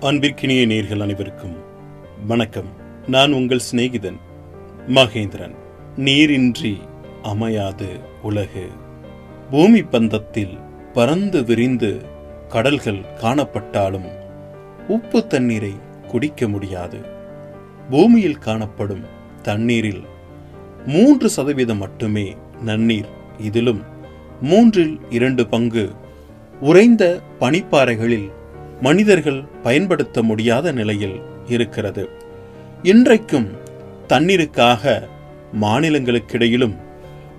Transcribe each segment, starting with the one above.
அன்பிற்கினிய நேர்கள் அனைவருக்கும் வணக்கம். நான் உங்கள் சிநேகிதன் மகேந்திரன். நீரின்றி அமையாது உலகு. பூமி பந்தத்தில் பறந்து விரிந்து கடல்கள் காணப்பட்டாலும் உப்பு தண்ணீரை குடிக்க முடியாது. பூமியில் காணப்படும் தண்ணீரில் மூன்று சதவீதம் மட்டுமே நன்னீர். இதிலும் மூன்றில் இரண்டு பங்கு உறைந்த பனிப்பாறைகளில் மனிதர்கள் பயன்படுத்த முடியாத நிலையில் இருக்கிறது. இன்றைக்கும் தண்ணீருக்காக மாநிலங்களுக்கிடையிலும்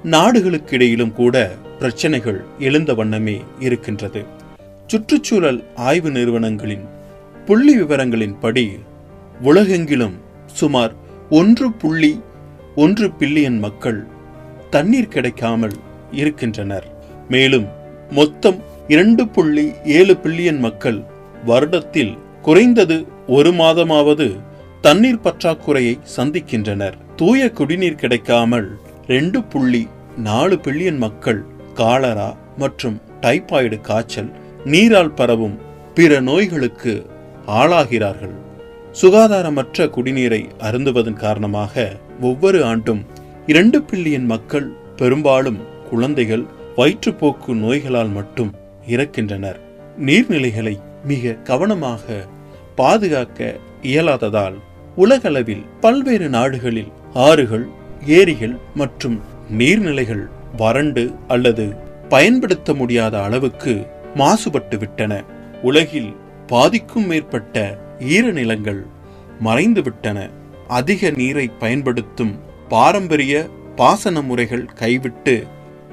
நாடுகளுக்கிடையிலும் கூட பிரச்சனைகள் எழுந்த வண்ணமே இருக்கின்றது. சுற்றுச்சூழல் ஆய்வு நிறுவனங்களின் புள்ளி விவரங்களின்படி உலகெங்கிலும் சுமார் ஒன்று புள்ளி ஒன்று பில்லியன் மக்கள் தண்ணீர் கிடைக்காமல் இருக்கின்றனர். மேலும் மொத்தம் இரண்டு புள்ளி ஏழு பில்லியன் மக்கள் வருடத்தில் குறைந்தது ஒரு மாதமாவது தண்ணீர் பற்றாக்குறையை சந்திக்கின்றனர். தூய குடிநீர் கிடைக்காமல் ரெண்டு புள்ளி நாலு பில்லியன் மக்கள் காலரா மற்றும் டைபாய்டு காய்ச்சல் நீரால் பரவும் பிற நோய்களுக்கு ஆளாகிறார்கள். சுகாதாரமற்ற குடிநீரை அருந்துவதன் காரணமாக ஒவ்வொரு ஆண்டும் இரண்டு பில்லியன் மக்கள் பெரும்பாலும் குழந்தைகள் வயிற்றுப்போக்கு நோய்களால் மட்டும் இறக்கின்றனர். நீர்நிலைகளை மிக கவனமாக பாதுகாக்க இயலாததால் உலகளவில் பல்வேறு நாடுகளில் ஆறுகள் ஏரிகள் மற்றும் நீர்நிலைகள் வறண்டு அல்லது பயன்படுத்த முடியாத அளவுக்கு மாசுபட்டு விட்டன உலகில் பாதிக்கும் மேற்பட்ட ஈரநிலங்கள் மறைந்துவிட்டன. அதிக நீரை பயன்படுத்தும் பாரம்பரிய பாசன முறைகள் கைவிட்டு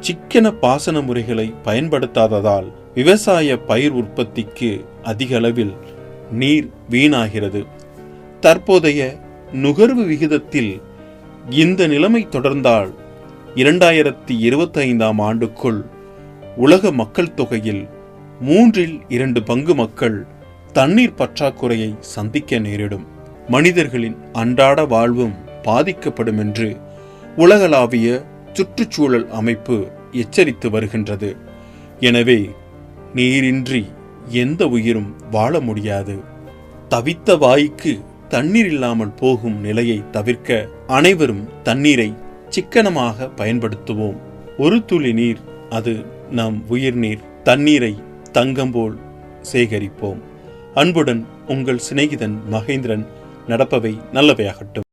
சிக்கன பாசன முறைகளை பயன்படுத்தாததால் விவசாய பயிர் உற்பத்திக்கு அதிக அளவில் நீர் வீணாகிறது. தற்போதைய நுகர்வு விகிதத்தில் இந்த நிலைமை தொடர்ந்தால் இரண்டாயிரத்தி இருபத்தைந்தாம் ஆண்டுக்குள் உலக மக்கள் தொகையில் மூன்றில் இரண்டு பங்கு மக்கள் தண்ணீர் பற்றாக்குறையை சந்திக்க நேரிடும். மனிதர்களின் அன்றாட வாழ்வும் பாதிக்கப்படும் என்று உலகளாவிய சுற்றுச்சூழல் அமைப்பு எச்சரித்து வருகின்றது. எனவே நீரின்றி எந்த உயிரும் வாழ முடியாது. தவித்த வாய்க்கு தண்ணீர் இல்லாமல் போகும் நிலையை தவிர்க்க அனைவரும் தண்ணீரை சிக்கனமாக பயன்படுத்துவோம். ஒரு துளி நீர் அது நம் உயிர் நீர். தண்ணீரை தங்கம் போல் சேகரிப்போம். அன்புடன் உங்கள் சிநேகிதன் மகேந்திரன் நடப்பவை நல்லவையாகட்டும்.